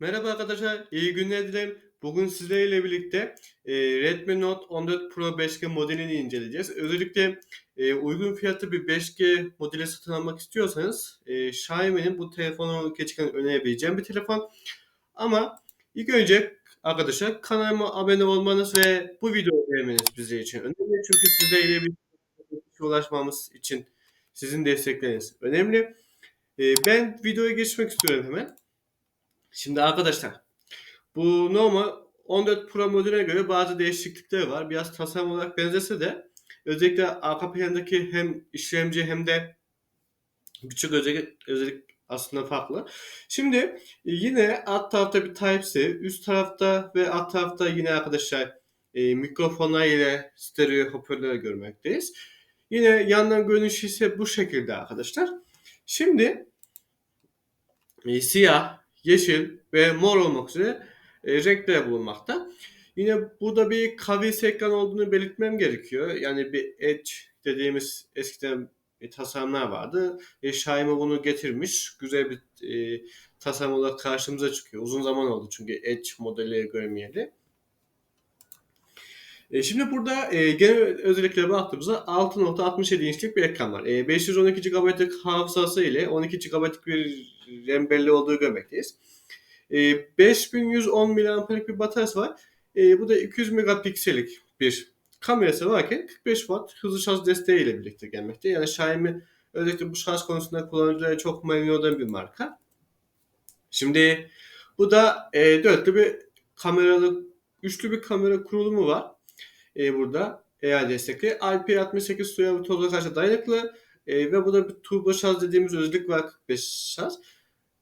Merhaba arkadaşlar, iyi günler dilerim. Bugün sizlerle birlikte e, Redmi Note 14 Pro 5G modelini inceleyeceğiz. Özellikle e, uygun fiyatlı bir 5G modeli satın almak istiyorsanız e, Xiaomi'nin bu telefonu gerçekten önerebileceğim bir telefon. Ama ilk önce arkadaşlar kanalıma abone olmanız ve bu videoyu beğenmeniz bizler için önemli. Çünkü sizlerle bir ulaşmamız için sizin destekleriniz önemli. E, ben videoya geçmek istiyorum hemen. Şimdi arkadaşlar bu normal 14 Pro modeline göre bazı değişiklikleri var. Biraz tasarım olarak benzese de özellikle arka plandaki hem işlemci hem de birçok özellik, özellik aslında farklı. Şimdi e, yine alt tarafta bir Type-C, üst tarafta ve alt tarafta yine arkadaşlar e, mikrofonlar ile stereo hoparlörler görmekteyiz. Yine yandan görünüş ise bu şekilde arkadaşlar. Şimdi e, siyah, yeşil ve mor olmak üzere e, renkler bulunmakta. Yine burada bir kavis ekran olduğunu belirtmem gerekiyor. Yani bir edge dediğimiz eskiden bir tasarımlar vardı. E, Xiaomi bunu getirmiş. Güzel bir e, tasarım olarak karşımıza çıkıyor. Uzun zaman oldu çünkü edge modeli görmeyeli. E, şimdi burada e, genel özelliklere baktığımızda 6.67 inçlik bir ekran var. E, 512 GB'lık hafızası ile 12 GB'lık bir RAM belli olduğu görmekteyiz. E, 5110 mAh'lik bir bataryası var. E, bu da 200 megapiksellik bir kamerası varken 45 Watt hızlı şarj desteği ile birlikte gelmekte. Yani Xiaomi özellikle bu şarj konusunda kullanıcılara çok memnun olan bir marka. Şimdi bu da e, dörtlü bir kameralı, üçlü bir kamera kurulumu var. E, burada eğer destekli. IP68 suya ve toza karşı dayanıklı. E, ve bu da bir turbo şarj dediğimiz özellik var 45 şarj.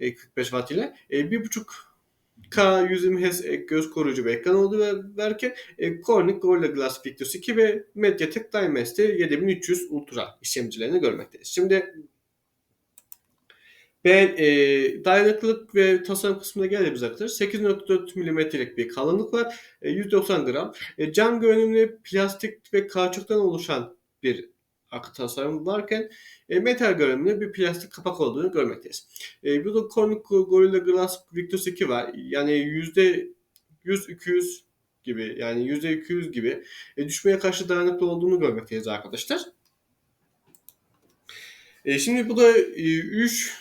45 Watt ile e, 1.5K 120 Hz göz koruyucu bir ekran olduğu verken e, Corning Gorilla Glass Victus 2 ve Mediatek Dimensity 7300 Ultra işlemcilerini görmekteyiz. Şimdi ben e, dayanıklılık ve tasarım kısmına geldiğimiz arkadaşlar 8.4 mm'lik bir kalınlık var. E, 190 gram. E, cam görünümlü plastik ve kauçuktan oluşan bir akı tasarım varken e, metal görünümlü bir plastik kapak olduğunu görmekteyiz. E, burada Corning Gorilla Glass Victus 2 var. Yani yüzde 100-200 gibi yani %200 gibi e, düşmeye karşı dayanıklı olduğunu görmekteyiz arkadaşlar. E, şimdi bu da e, 3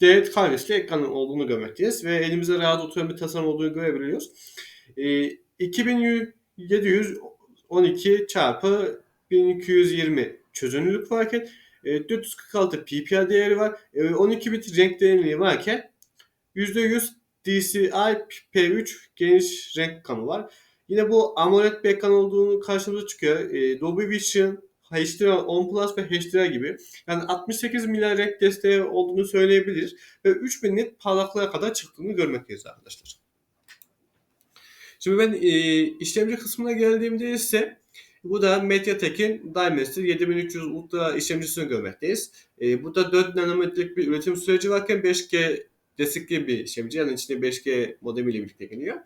D karesli ekranın olduğunu görmekteyiz ve elimizde rahat oturan bir tasarım olduğunu görebiliyoruz. E, 2712 çarpı 1220 çözünürlük varken e, 446 PPI değeri var. E, 12 bit renk derinliği varken %100 DCI P3 geniş renk kamı var. Yine bu AMOLED bir ekran olduğunu karşımıza çıkıyor. E, Dolby Vision, HDR 10 Plus ve HDR gibi. Yani 68 milyar renk desteği olduğunu söyleyebiliriz. Ve 3000 nit parlaklığa kadar çıktığını görmekteyiz arkadaşlar. Şimdi ben e, işlemci kısmına geldiğimde ise bu da Mediatek'in Dimensity 7300 Ultra işlemcisini görmekteyiz. E, burada 4 nanometrelik bir üretim süreci varken 5G destekli bir işlemci. Yani içinde 5G modemiyle birlikte geliyor.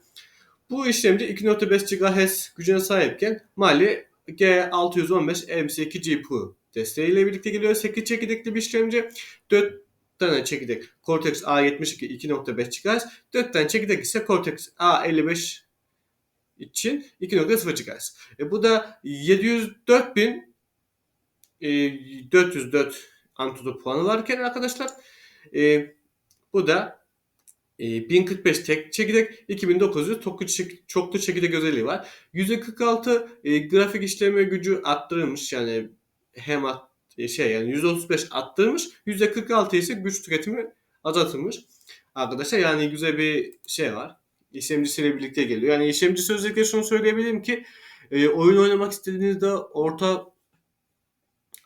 Bu işlemci 2.5 GHz gücüne sahipken Mali G615 M2 GPU desteğiyle birlikte geliyor. 8 çekirdekli bir işlemci. 4 tane çekirdek Cortex A72 2.5 GHz. 4 tane çekirdek ise Cortex A55 için 2.0 GHz. E, bu da 704 bin e, 404 Antutu puanı varken arkadaşlar e, bu da e, 1045 tek çekirdek 2900 çoklu, çek, çoklu çekirdek özelliği var. %46 e, grafik işleme gücü arttırılmış yani hem at, e, şey yani %35 arttırmış %46 ise güç tüketimi azaltılmış. Arkadaşlar yani güzel bir şey var işlemcisiyle birlikte geliyor. Yani işlemcisi özellikle şunu söyleyebilirim ki e, oyun oynamak istediğinizde orta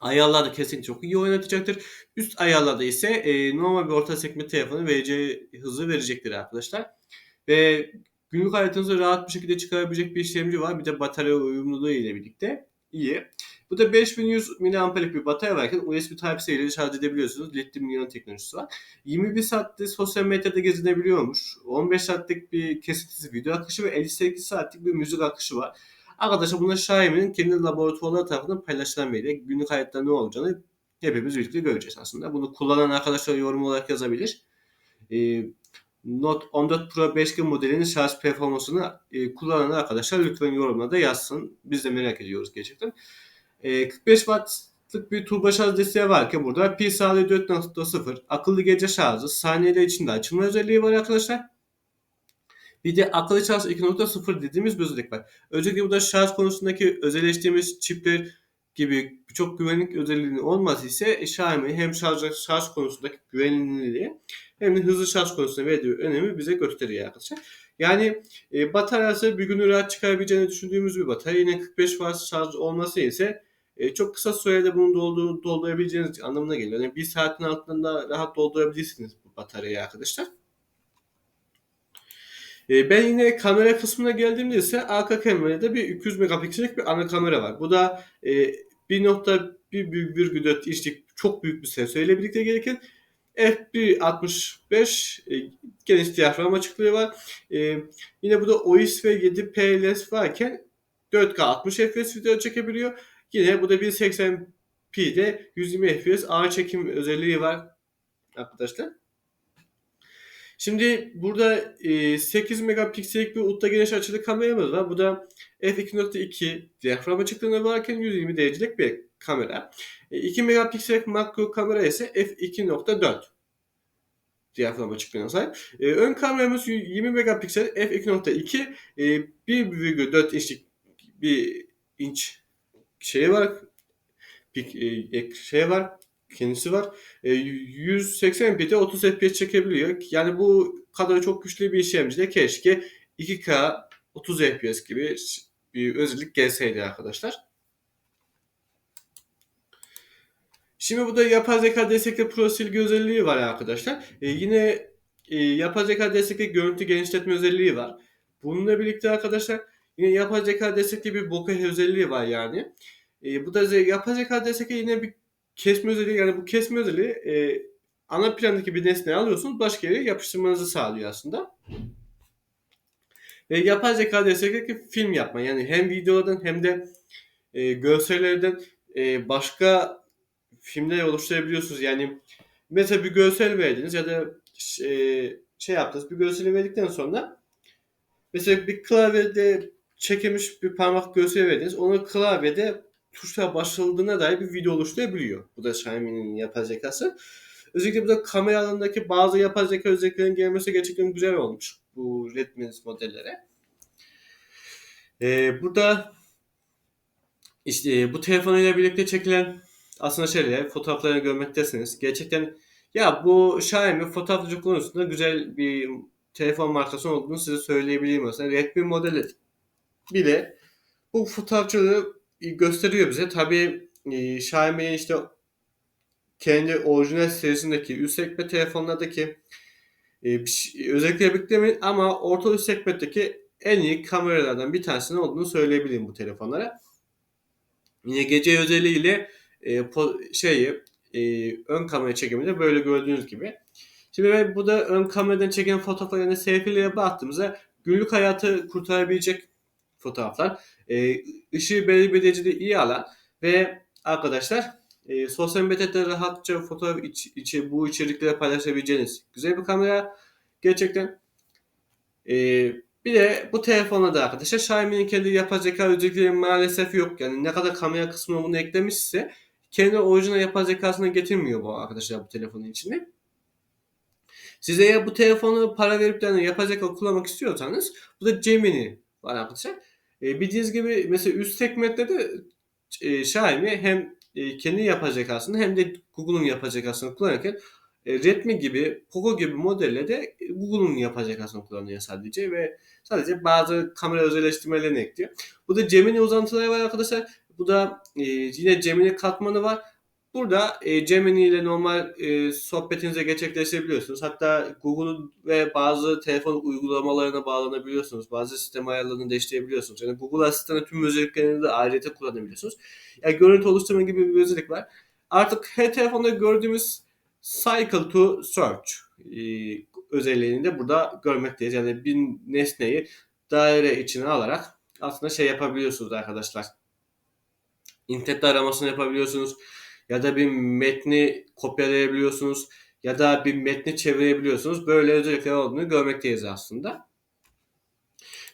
ayarlarda kesinlikle çok iyi oynatacaktır. Üst ayarlarda ise e, normal bir orta segment telefonu vereceği hızı verecektir arkadaşlar. Ve günlük hayatınızı rahat bir şekilde çıkarabilecek bir işlemci var. Bir de batarya uyumluluğu ile birlikte iyi. Bu da 5100 mAh'lik bir batarya varken USB Type-C ile şarj edebiliyorsunuz. Lityum iyon teknolojisi var. 21 saatte sosyal medyada gezinebiliyormuş. 15 saatlik bir kesintisiz video akışı ve 58 saatlik bir müzik akışı var. Arkadaşlar bunlar Xiaomi'nin kendi laboratuvarları tarafından paylaşılan veri. Günlük hayatta ne olacağını hepimiz birlikte göreceğiz aslında. Bunu kullanan arkadaşlar yorum olarak yazabilir. Ee, Note 14 Pro 5G modelinin şarj performansını e, kullanan arkadaşlar lütfen yorumlarda yazsın. Biz de merak ediyoruz gerçekten. E, 45 wattlık bir turbo şarj desteği var ki burada sağlığı 4.0 akıllı gece şarjı saniyeler içinde açılma özelliği var arkadaşlar. Bir de akıllı şarj 2.0 dediğimiz bir özellik var. Özellikle burada şarj konusundaki özelleştiğimiz çipler gibi birçok güvenlik özelliğinin olması ise Xiaomi hem şarj, şarj konusundaki güvenilirliği hem de hızlı şarj konusunda verdiği önemi bize gösteriyor arkadaşlar. Yani e, bataryası bir gün rahat çıkarabileceğini düşündüğümüz bir batarya. Yine 45 watt şarj olması ise e, çok kısa sürede bunu doldur, doldurabileceğiniz anlamına geliyor. Yani bir saatin altında rahat doldurabilirsiniz bu bataryayı arkadaşlar. E, ben yine kamera kısmına geldiğimde ise arka kamerada bir 200 megapiksellik bir ana kamera var. Bu da e, 1.1,4 inçlik çok büyük bir sensörle birlikte gelirken f1.65 e, geniş diyafram açıklığı var. E, yine burada OIS ve 7 PLS varken 4K 60 FPS video çekebiliyor. Yine bu da 1080p'de 120 FPS ağır çekim özelliği var arkadaşlar. Şimdi burada e, 8 megapiksellik bir ultra geniş açılı kameramız var. Bu da f2.2 diyafram açıklığına varken 120 derecelik bir kamera. E, 2 megapiksellik makro kamera ise f2.4 diyafram açıklığına sahip. E, ön kameramız 20 megapiksel f2.2 e, 1,4 inçlik bir inç şey var. E, şey var kendisi var. E, 180p'de 30 fps çekebiliyor. Yani bu kadar çok güçlü bir işlemcide keşke 2K 30 fps gibi bir özellik gelseydi arkadaşlar. Şimdi burada yapay zeka destekli Pro silgi özelliği var arkadaşlar. E, yine e, yapay zeka destekli görüntü genişletme özelliği var. Bununla birlikte arkadaşlar yine yapay zeka destekli bir bokeh özelliği var yani. E, bu da yapay zeka destekli yine bir kesme özelliği yani bu kesme özelliği e, ana plandaki bir nesneyi alıyorsunuz başka yere yapıştırmanızı sağlıyor aslında. Ve yapay zeka destekli film yapma yani hem videolardan hem de e, görsellerden e, başka filmler oluşturabiliyorsunuz. Yani mesela bir görsel verdiniz ya da e, şey yaptınız bir görseli verdikten sonra mesela bir klavyede çekilmiş bir parmak görseli verdiniz. Onu klavyede tuşla başladığına dair bir video oluşturabiliyor. Bu da Xiaomi'nin yapay zekası. Özellikle burada kamera alanındaki bazı yapay zeka özelliklerinin gelmesi gerçekten güzel olmuş bu Redmi modellere. Ee, burada işte bu telefonuyla birlikte çekilen aslında şöyle fotoğraflarını görmektesiniz. Gerçekten ya bu Xiaomi fotoğrafçılık konusunda güzel bir telefon markası olduğunu size söyleyebileyim. Mesela Redmi modeli bile bu fotoğrafçılığı gösteriyor bize. Tabii e, Xiaomi'nin işte kendi orijinal serisindeki üst segment telefonlardaki e, şey, özellikle beklemeyin ama orta üst segmentteki en iyi kameralardan bir tanesinin olduğunu söyleyebilirim bu telefonlara. Yine gece özelliğiyle e, şeyi e, ön kamera çekiminde böyle gördüğünüz gibi. Şimdi ben bu da ön kameradan çeken fotoğraflarına selfie'lere baktığımızda günlük hayatı kurtarabilecek fotoğraflar. E, ışığı derecede iyi alan ve arkadaşlar e, sosyal medyada rahatça fotoğraf iç, içi, bu içerikleri paylaşabileceğiniz güzel bir kamera. Gerçekten e, bir de bu telefona da arkadaşlar Xiaomi'nin kendi yapay zeka özellikleri maalesef yok. Yani ne kadar kamera kısmına bunu eklemişse kendi orijinal yapay zekasını getirmiyor bu arkadaşlar bu telefonun içinde. Size eğer bu telefonu para verip de yapay zeka kullanmak istiyorsanız bu da Gemini var arkadaşlar. E, bildiğiniz gibi mesela üst segmentte de e, Xiaomi hem e, kendi yapay zekasını hem de Google'un yapay zekasını kullanırken e, Redmi gibi, Poco gibi modellerde Google'un yapay zekasını kullanıyor sadece ve sadece bazı kamera özelleştirmelerini ekliyor. Bu da Gemini uzantıları var arkadaşlar. Bu da e, yine Gemini katmanı var. Burada e, Gemini ile normal e, sohbetinize gerçekleştirebiliyorsunuz. Hatta Google ve bazı telefon uygulamalarına bağlanabiliyorsunuz. Bazı sistem ayarlarını değiştirebiliyorsunuz. Yani Google Asistan'ın tüm özelliklerini de ayrıca kullanabiliyorsunuz. Yani görüntü oluşturma gibi bir özellik var. Artık her telefonda gördüğümüz Cycle to Search e, özelliğini de burada görmekteyiz. Yani bir nesneyi daire içine alarak aslında şey yapabiliyorsunuz arkadaşlar. İnternette aramasını yapabiliyorsunuz ya da bir metni kopyalayabiliyorsunuz ya da bir metni çevirebiliyorsunuz. Böyle özellikler olduğunu görmekteyiz aslında.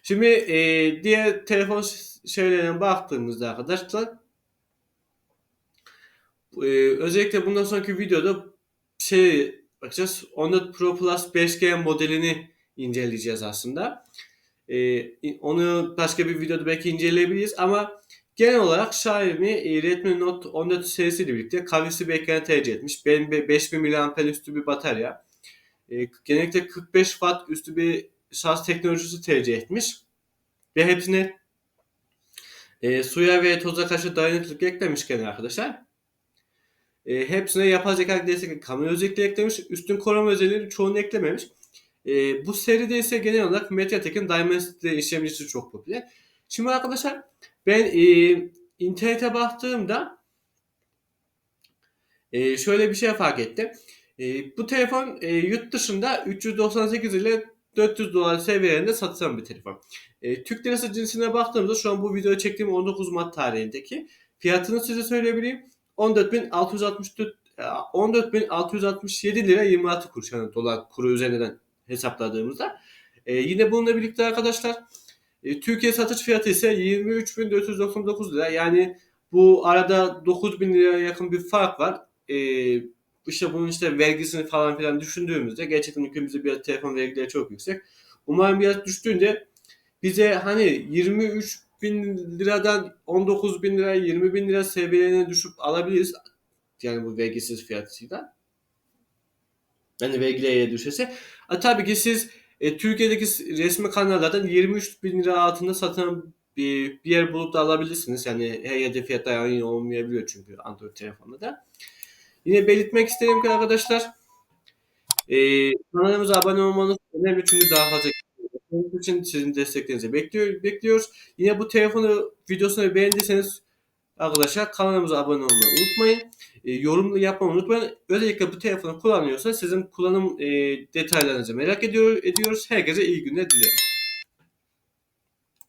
Şimdi e, diğer telefon şeylerine baktığımızda arkadaşlar e, özellikle bundan sonraki videoda şey bakacağız. 14 Pro Plus 5G modelini inceleyeceğiz aslında. E, onu başka bir videoda belki inceleyebiliriz ama genel olarak Xiaomi e, Redmi Note 14 serisiyle birlikte kavisi bir tercih etmiş. Benim 5000 mAh üstü bir batarya. E, genellikle 45 Watt üstü bir şarj teknolojisi tercih etmiş. Ve hepsine e, suya ve toza karşı dayanıklılık eklemiş gene arkadaşlar. E, hepsine yapay zeka destek kamera özellikleri eklemiş. Üstün koruma özellikleri çoğunu eklememiş. E, bu seride ise genel olarak MediaTek'in Dimensity işlemcisi çok popüler. Şimdi arkadaşlar ben e, internete baktığımda e, şöyle bir şey fark ettim. E, bu telefon e, yurt dışında 398 ile 400 dolar seviyelerinde satılan bir telefon. E, Türk lirası cinsine baktığımda şu an bu videoyu çektiğim 19 Mart tarihindeki fiyatını size söyleyebileyim. 14.664 14.667 lira 26 kuruş yani dolar kuru üzerinden hesapladığımızda. E, yine bununla birlikte arkadaşlar e, Türkiye satış fiyatı ise 23.499 lira. Yani bu arada 9000 liraya yakın bir fark var. E, işte bunun işte vergisini falan filan düşündüğümüzde gerçekten ülkemizde bir telefon vergileri çok yüksek. Umarım biraz düştüğünde bize hani 23 bin liradan 19 bin lira 20 bin lira seviyelerine düşüp alabiliriz. Yani bu vergisiz fiyatıyla. Yani vergiye düşerse. A, tabii ki siz e, Türkiye'deki resmi kanallardan 23 bin lira altında satılan bir, bir yer bulup da alabilirsiniz. Yani her yerde fiyatlar aynı olmayabiliyor çünkü Android telefonda da. Yine belirtmek isterim ki arkadaşlar e, kanalımıza abone olmanız önemli çünkü daha fazla için sizin desteklerinizi bekliyor, bekliyoruz. Yine bu telefonu videosunu beğendiyseniz arkadaşlar kanalımıza abone olmayı unutmayın. E, yorum yapmayı unutmayın. Özellikle bu telefonu kullanıyorsa sizin kullanım e, detaylarınızı merak ediyor, ediyoruz. Herkese iyi günler dilerim.